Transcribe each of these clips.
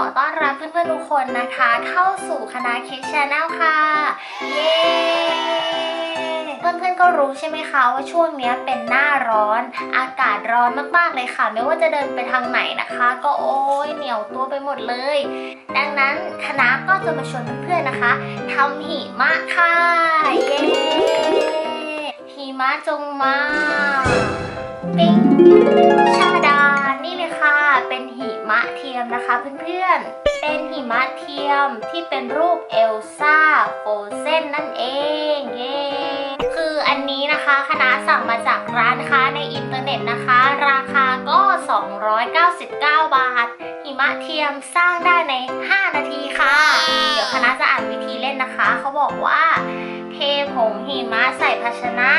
อต้อนรับเพื่อนๆทุกคนนะคะ เข้าสู่คณะคิดชาแนลค่ะ เย้เพื่อนๆก็รู้ใช่ไหมคะว่าช่วงนี้เป็นหน้าร้อน อากาศร้อนมากๆเลยค่ะ ไม่ว่าจะเดินไปทางไหนนะคะ ก็โอ้ยเหนียวตัวไปหมดเลย ดังนั้นคณะก็จะมาชวนเพื่อนๆนะคะทำหิมะค่ะเย้หิมะจงมา ปิ้ง มะเทียมนะคะเพื่อนๆ เป็นหิมะเทียมที่เป็นรูปเอลซ่าโฟเซนนั่นเองเย้คืออันนี้นะคะคณะสั่งมาจากร้านค้าในอินเทอร์เน็ตนะคะ ราคาก็ 299 บาท หิมะเทียมสร้างได้ใน 5 นาทีค่ะ เดี๋ยวคณะจะอ่านวิธีเล่นนะคะ เขาบอกว่าเทผงหิมะใส่ภาชนะ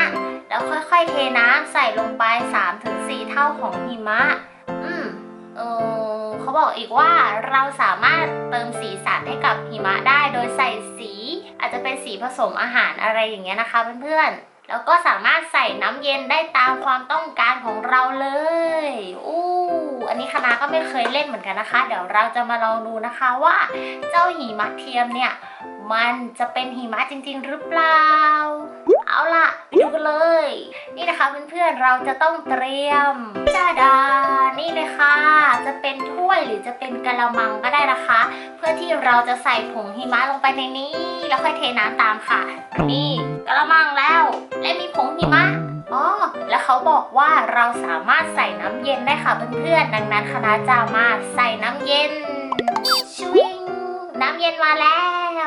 แล้วค่อยๆเทน้ำใส่ลงไป 3-4 เท่าของหิมะ อืม เออ เขาบอกอีกว่าเราสามารถเติมสีสันให้กับหิมะได้ โดยใส่สี อาจจะเป็นสีผสมอาหารอะไรอย่างเงี้ยนะคะเพื่อนๆ แล้วก็สามารถใส่น้ำเย็นได้ตามความต้องการของเราเลย อู้อันนี้คณะก็ไม่เคยเล่นเหมือนกันนะคะ เดี๋ยวเราจะมาลองดูนะคะว่า เจ้าหิมะเทียมเนี่ย มันจะเป็นหิมะจริง ๆ หรือเปล่า เอาล่ะ ไปดูกันเลย นี่นะคะเพื่อนๆเราจะต้องเตรียมจ้าดา นี่เลยค่ะ จะเป็นถ้วยหรือจะเป็นกะละมังก็ได้นะคะ เพื่อที่เราจะใส่ผงหิมะลงไปในนี้ แล้วค่อยเทน้ำตามค่ะ นี่กะละมังแล้ว และมีผงหิมะอ๋อแล้วเขาบอกว่าเราสามารถใส่น้ำเย็นได้ค่ะเพื่อนๆดังนั้นคณะจะมาใส่น้ำเย็น ชวิงน้ำเย็นมาแล้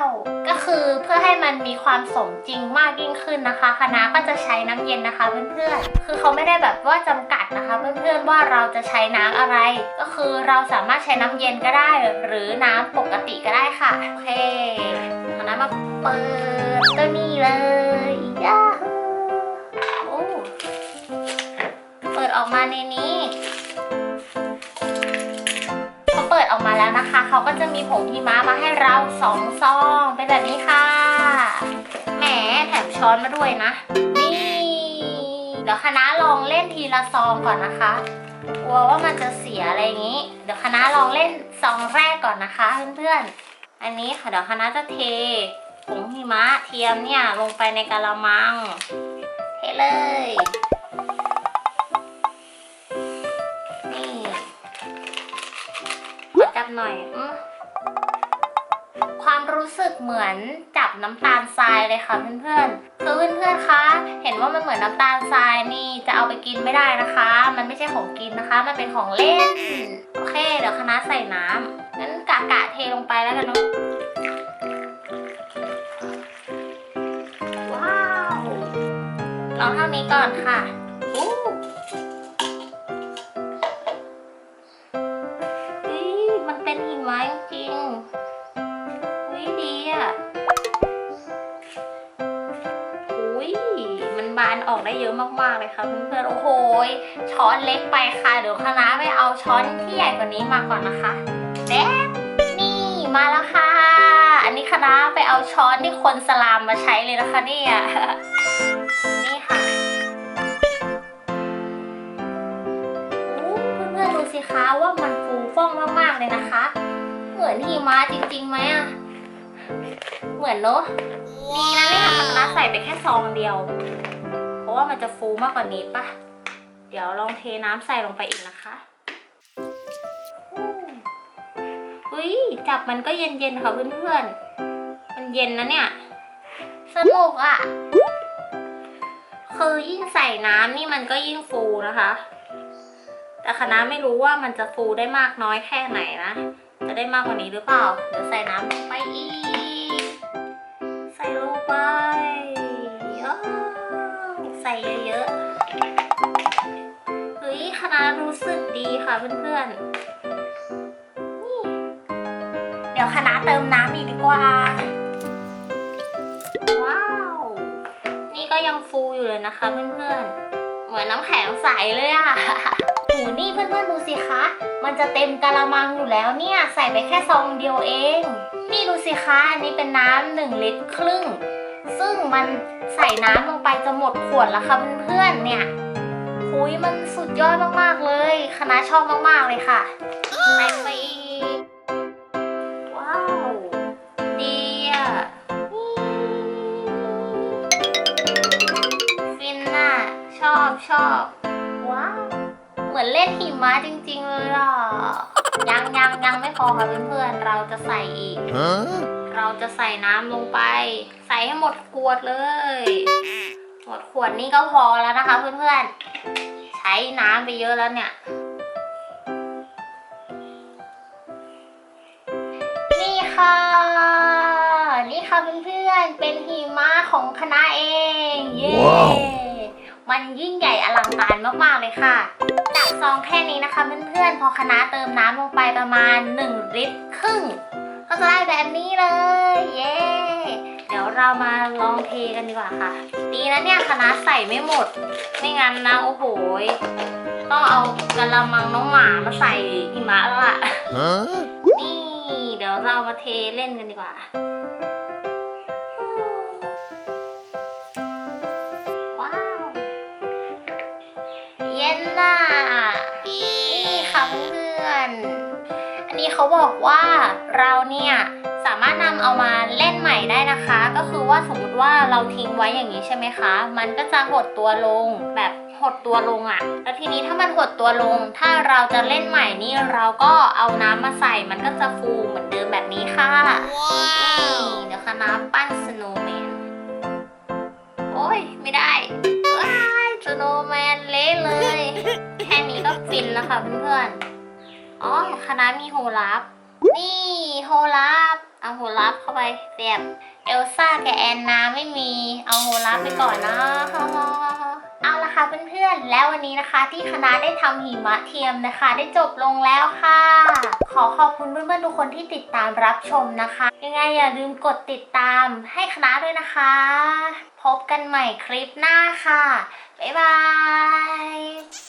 ว ก็คือเพื่อให้มันมีความสมจริงมากยิ่งขึ้นนะคะคณะก็จะใช้น้ำเย็นนะคะเพื่อนๆ คือเขาไม่ได้แบบว่าจำกัดนะคะเพื่อนๆว่าเราจะใช้น้ำอะไร ก็คือเราสามารถใช้น้ำเย็นก็ได้ หรือน้ำปกติก็ได้ค่ะโอเคคณะมาเปิดตัวนี้เลยยาโอ้เปิดออกมาในนี้ แล้วนะคะ เขาก็จะมีผงหิมะมาให้เราสองซองเป็นแบบนี้ค่ะ แหมแถมช้อนมาด้วยนะ นี่ เดี๋ยวคณะลองเล่นทีละซองก่อนนะคะ กลัวว่ามันจะเสียอะไรอย่างนี้ เดี๋ยวคณะลองเล่นซองแรกก่อนนะคะเพื่อนๆ อันนี้ค่ะเดี๋ยวคณะจะเทผงหิมะเทียมเนี่ยลงไปในกะละมัง เทเลย หน่อยอความรู้สึกเหมือนจับน้ำตาลทรายเลยค่ะเพื่อนๆคือเพื่อนๆคะ เห็นว่ามันเหมือนน้ำตาลทรายนี่จะเอาไปกินไม่ได้นะคะ มันไม่ใช่ของกินนะคะ มันเป็นของเล่น โอเค เดี๋ยวคณะใส่น้ำงั้นกะกะเทลงไปแล้วกันเนาะว้าวลองเท่านี้ก่อนค่ะานออกได้เยอะมากๆเลยค่ะเพื่อนๆ โอ้โหยช้อนเล็กไปค่ะ เดี๋ยวคณะไปเอาช้อนที่ใหญ่กว่านี้มาก่อนนะคะแดบนี่มาแล้วค่ะ อันนี้คณะไปเอาช้อนที่คนสลามมาใช้เลยนะคะเนี่ยนี่ค่ะโอ้เพื่อนๆดูสิคะว่ามันฟูฟ่องมากๆเลยนะคะ เหมือนหิมะจริงๆไหมอะเหมือนเนอะนี่นะเนี่ยคณะใส่ไปแค่ซองเดียว ว่ามันจะฟูมากกว่านี้ปะเดี๋ยวลองเทน้ำใส่ลงไปอีกนะคะอุ้ยจับมันก็เย็นๆค่ะเพื่อนๆ มันเย็นนะเนี่ย สนุกอะคือยิ่งใส่น้ำนี่มันก็ยิ่งฟูนะคะ แต่คณะไม่รู้ว่ามันจะฟูได้มากน้อยแค่ไหนนะ จะได้มากกว่านี้หรือเปล่า เดี๋ยวใส่น้ำลงไปอีก ใส่ลงไป ดีค่ะเพื่อนๆนี่เดี๋ยวคณะเติมน้ำอีกดีกว่า ว้าว นี่ก็ยังฟูอยู่เลยนะคะเพื่อนๆ เหมือนน้ำแข็งใสเลยอะหูนี่เพื่อนๆดูสิคะ มันจะเต็มกะละมังอยู่แล้วเนี่ย ใส่ไปแค่ซองเดียวเอง นี่ดูสิคะ อันนี้เป็นน้ำหนึ่งลิตรครึ่ง ซึ่งมันใส่น้ำลงไปจะหมดขวดแล้วค่ะเพื่อนๆเนี่ย หุยมันสุดยอดมากๆเลย คณะชอบมากๆเลยค่ะแมนไปไปว้าวดีอะฟินน่ะชอบชอบว้าวเหมือนเล่นหิมะจริงๆเลยอะยังยังยังไม่พอค่ะเพื่อนๆเราจะใส่อีก เราจะใส่น้ำลงไป ใส่ให้หมดขวดเลยหมดขวดนี่ก็พอแล้วนะคะเพื่อนๆ ใช้น้ำไปเยอะแล้วเนี่ย นี่ค่ะ นี่ค่ะเพื่อนๆ เป็นหิมะของคณะเอง เย้ว้าวมันยิ่งใหญ่อลังการมากๆเลยค่ะจากซองแค่นี้นะคะเพื่อนๆ พอคณะเติมน้ำลงไปประมาณ 1 ลิตรครึ่ง ก็จะได้แบบนี้เลย เย้ เดี๋ยวเรามาลองเทกันดีกว่าค่ะ ดีนะเนี่ยคณะใส่ไม่หมด ไม่งั้นนะโอ้โหยต้องเอากระมังน้องหมามาใส่หิมะแล้วล่ะ Huh? นี่เดี๋ยวเรามาเทเล่นกันดีกว่าว้าวเย็นน่ะนี่ค่ะเพื่อนๆอันนี้เขาบอกว่าเราเนี่ย สามารถนำเอามาเล่นใหม่ได้นะคะ ก็คือว่าสมมติว่าเราทิ้งไว้อย่างนี้ใช่ไหมคะ มันก็จะหดตัวลงแบบหดตัวลงอะ่ะ แล้วทีนี้ถ้ามันหดตัวลง ถ้าเราจะเล่นใหม่นี่เราก็เอาน้ำมาใส่ มันก็จะฟูเหมือนเดิมแบบนี้ค่ะนี่เดี๋ยวค่ะน้ำปั้นสโนว์แมน โอ้ยไม่ได้ว้ายสโนว์แมนเละเลย แค่นี้ก็ฟินแล้วค่ะเพื่อนๆ อ๋อคณะมีโฮลับ นี่โฮลับ เอาโฮลับเข้าไปเสียบเอลซ่ากับแอนนาไม่มี เอาโฮลับไปก่อนเนาะเอาละค่ะเพื่อนๆ แล้ววันนี้นะคะ ที่คณะได้ทำหิมะเทียมนะคะ ได้จบลงแล้วค่ะ ขอขอบคุณเพื่อนๆทุกคนที่ติดตามรับชมนะคะ ยังไงอย่าลืมกดติดตามให้คณะด้วยนะคะ พบกันใหม่คลิปหน้าค่ะ บ๊ายบาย